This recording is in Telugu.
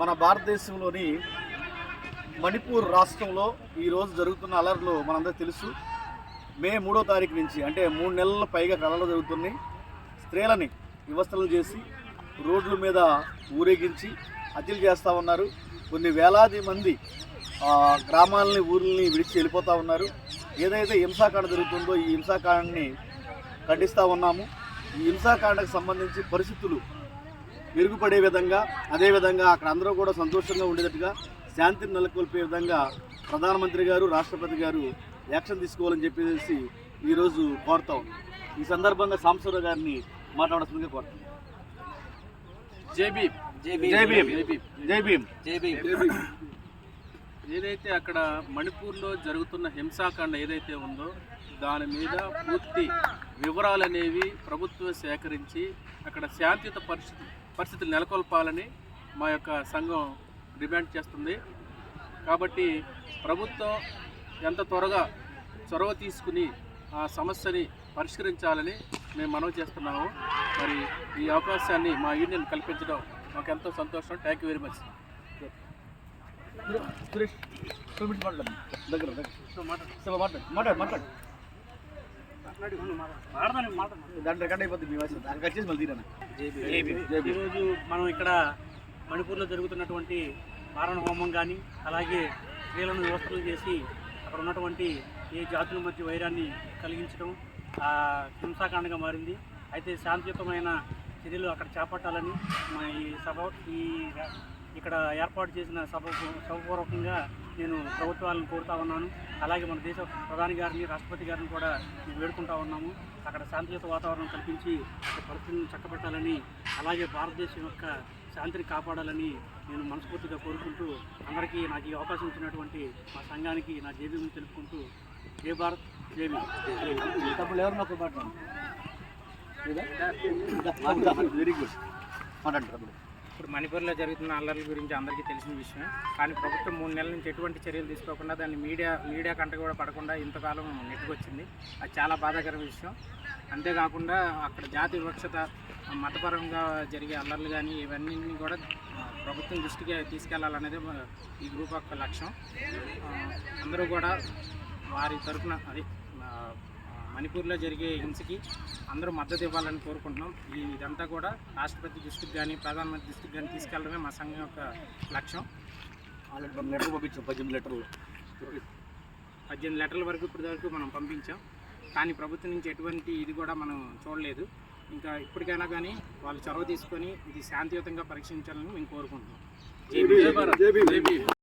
మన భారతదేశంలోని మణిపూర్ రాష్ట్రంలో ఈరోజు జరుగుతున్న అలర్లు మనందరూ తెలుసు. మే మూడో తారీఖు నుంచి అంటే మూడు నెలల పైగా కళలు జరుగుతున్నాయి. స్త్రీలని వ్యవస్థలు చేసి రోడ్ల మీద ఊరేగించి హత్యలు చేస్తూ ఉన్నారు. కొన్ని వేలాది మంది గ్రామాలని ఊర్లని విడిచి వెళ్ళిపోతూ ఉన్నారు. ఏదైతే హింసాకాండ జరుగుతుందో ఈ హింసాకాండని ఖండిస్తూ ఉన్నాము. ఈ హింసాకాండకు సంబంధించి పరిస్థితులు మెరుగుపడే విధంగా అదేవిధంగా అక్కడ అందరూ కూడా సంతోషంగా ఉండేటట్టుగా శాంతిని నెలకొల్పే విధంగా ప్రధానమంత్రి గారు రాష్ట్రపతి గారు యాక్షన్ తీసుకోవాలని చెప్పేసి ఈరోజు కోరుతాం ఈ సందర్భంగా సాంబశివరావు గారిని మాట్లాడాల్సిందిగా కోరుతాం జై భీమ్. జై భీమ్. జై భీమ్. జై భీమ్. ఏదైతే అక్కడ మణిపూర్లో జరుగుతున్న హింసాకాండ ఏదైతే ఉందో దాని మీద పూర్తి వివరాలు అనేవి ప్రభుత్వం సేకరించి అక్కడ శాంతియుత పరిస్థితి పరిస్థితులు నెలకొల్పాలని మా యొక్క సంఘం డిమాండ్ చేస్తుంది. కాబట్టి ప్రభుత్వం ఎంత త్వరగా చొరవ తీసుకుని ఆ సమస్యని పరిష్కరించాలని మేము మనవి చేస్తున్నాము. మరి ఈ అవకాశాన్ని మా యూనియన్ కల్పించడం మాకు ఎంతో సంతోషం. Thank you very much Suresh minutes మాట్లాడు. దగ్గర దగ్గర. మాట్లాడు. మాట్లాడు మాట్లాడు దాంట్లో రికార్డ్ అయిపోతుంది మీ వాయిస్ దానికి వచ్చేసి మళ్ళీ ఈరోజు మనం ఇక్కడ మణిపూర్లో జరుగుతున్నటువంటి మారణ హోమం కానీ అలాగే స్త్రీలను వ్యవస్థలు చేసి అక్కడ ఉన్నటువంటి ఏ జాతుల మధ్య వైరాన్ని కలిగించడం ఆ, హింసాకాండగా మారింది. అయితే శాంతియుతమైన చర్యలు అక్కడ చేపట్టాలని మా ఈ సభ ఈ ఇక్కడ ఏర్పాటు చేసిన సభ సభపూర్వకంగా నేను ప్రభుత్వాలను కోరుతా ఉన్నాను. అలాగే మన దేశ ప్రధాని గారిని రాష్ట్రపతి గారిని కూడా మేము వేడుకుంటా ఉన్నాము. అక్కడ శాంతియుత వాతావరణం కల్పించి అక్కడ పరిస్థితులను చక్కబెట్టాలని అలాగే భారతదేశం యొక్క శాంతిని కాపాడాలని నేను మనస్ఫూర్తిగా కోరుకుంటూ అందరికీ నాకు ఈ అవకాశం ఇచ్చినటువంటి మా సంఘానికి నా జేబీ తెలుపుకుంటూ జై భారత్ జేబీ తప్పుడు ఎవరు నాకు మాట్లాడు వెరీ గుడ్. మాట్లాడు తప్పుడు ఇప్పుడు మణిపూర్లో జరుగుతున్న అల్లర్ల గురించి అందరికీ తెలిసిన విషయమే కానీ ప్రభుత్వం మూడు నెలల నుంచి ఎటువంటి చర్యలు తీసుకోకుండా దాన్ని మీడియా మీడియా కంట కూడా పడకుండా ఇంతకాలం నెట్టుకొచ్చింది. అది చాలా బాధాకర విషయం. అంతేకాకుండా అక్కడ జాతి వివక్షత మతపరంగా జరిగే అల్లర్లు కానీ ఇవన్నీ కూడా ప్రభుత్వం దృష్టికి తీసుకెళ్ళాలనేది ఈ గ్రూప్ యొక్క లక్ష్యం. అందరూ కూడా వారి తరఫున అది మణిపూర్లో జరిగే హింసకి అందరూ మద్దతు ఇవ్వాలని కోరుకుంటున్నాం. ఈ ఇదంతా కూడా రాష్ట్రపతి దృష్టికి కానీ ప్రధానమంత్రి దృష్టికి కానీ తీసుకెళ్ళడమే మా సంఘం యొక్క లక్ష్యం. ఆల్రెడీ మనం లెటర్ పంపించాం పద్దెనిమిది లెటర్లు. పద్దెనిమిది లెటర్ల వరకు ఇప్పటి వరకు మనం పంపించాం. కానీ ప్రభుత్వం నుంచి ఎటువంటి ఇది కూడా మనం చూడలేదు. ఇంకా ఇప్పటికైనా కానీ వాళ్ళు చొరవ తీసుకొని ఇది శాంతియుతంగా పరీక్షించాలని మేము కోరుకుంటున్నాం.